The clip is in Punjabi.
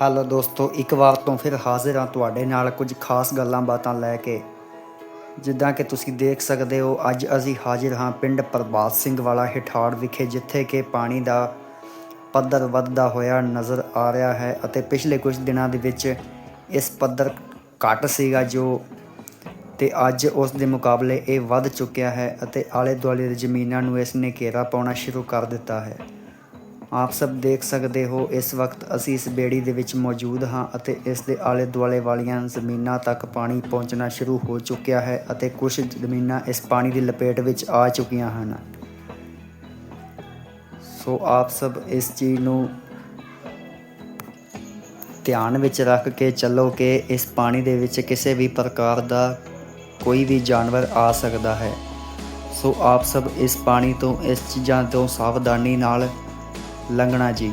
ਹੈਲੋ ਦੋਸਤੋ, ਇੱਕ ਵਾਰ ਤੋਂ ਫਿਰ ਹਾਜ਼ਰ ਹਾਂ ਤੁਹਾਡੇ ਨਾਲ ਕੁਝ ਖਾਸ ਗੱਲਾਂ ਬਾਤਾਂ ਲੈ ਕੇ। ਜਿੱਦਾਂ ਕਿ ਤੁਸੀਂ ਦੇਖ ਸਕਦੇ ਹੋ, ਅੱਜ ਅਸੀਂ ਹਾਜ਼ਰ ਹਾਂ ਪਿੰਡ ਪ੍ਰਭਾਤ ਸਿੰਘ ਵਾਲਾ ਹਿਠਾੜ ਵਿਖੇ, ਜਿੱਥੇ ਕਿ ਪਾਣੀ ਦਾ ਪੱਧਰ ਵੱਧਦਾ ਹੋਇਆ ਨਜ਼ਰ ਆ ਰਿਹਾ ਹੈ ਅਤੇ ਪਿਛਲੇ ਕੁਝ ਦਿਨਾਂ ਦੇ ਵਿੱਚ ਇਸ ਪੱਧਰ ਘੱਟ ਸੀਗਾ ਜੋ ਤੇ ਅੱਜ ਉਸ ਦੇ ਮੁਕਾਬਲੇ ਇਹ ਵੱਧ ਚੁੱਕਿਆ ਹੈ ਅਤੇ ਆਲੇ ਦੁਆਲੇ ਦੀ ਜ਼ਮੀਨਾਂ ਨੂੰ ਇਸ ਨੇ ਘੇਰਾ ਪਾਉਣਾ ਸ਼ੁਰੂ ਕਰ ਦਿੱਤਾ ਹੈ। ਆਪ ਸਭ ਦੇਖ ਸਕਦੇ ਹੋ, ਇਸ ਵਕਤ ਅਸੀਂ ਇਸ ਬੇੜੀ ਦੇ ਵਿੱਚ ਮੌਜੂਦ ਹਾਂ ਅਤੇ ਇਸ ਦੇ ਆਲੇ ਦੁਆਲੇ ਵਾਲੀਆਂ ਜ਼ਮੀਨਾਂ ਤੱਕ ਪਾਣੀ ਪਹੁੰਚਣਾ ਸ਼ੁਰੂ ਹੋ ਚੁੱਕਿਆ ਹੈ ਅਤੇ ਕੁਝ ਜ਼ਮੀਨਾਂ ਇਸ ਪਾਣੀ ਦੀ ਲਪੇਟ ਵਿੱਚ ਆ ਚੁੱਕੀਆਂ ਹਨ। ਸੋ ਆਪ ਸਭ ਇਸ ਚੀਜ਼ ਨੂੰ ਧਿਆਨ ਵਿੱਚ ਰੱਖ ਕੇ ਚੱਲੋ ਕਿ ਇਸ ਪਾਣੀ ਦੇ ਵਿੱਚ ਕਿਸੇ ਵੀ ਪ੍ਰਕਾਰ ਦਾ ਕੋਈ ਵੀ ਜਾਨਵਰ ਆ ਸਕਦਾ ਹੈ। ਸੋ ਆਪ ਸਭ ਇਸ ਪਾਣੀ ਤੋਂ, ਇਸ ਚੀਜ਼ਾਂ ਤੋਂ ਸਾਵਧਾਨੀ ਨਾਲ ਲੰਗਣਾ ਜੀ।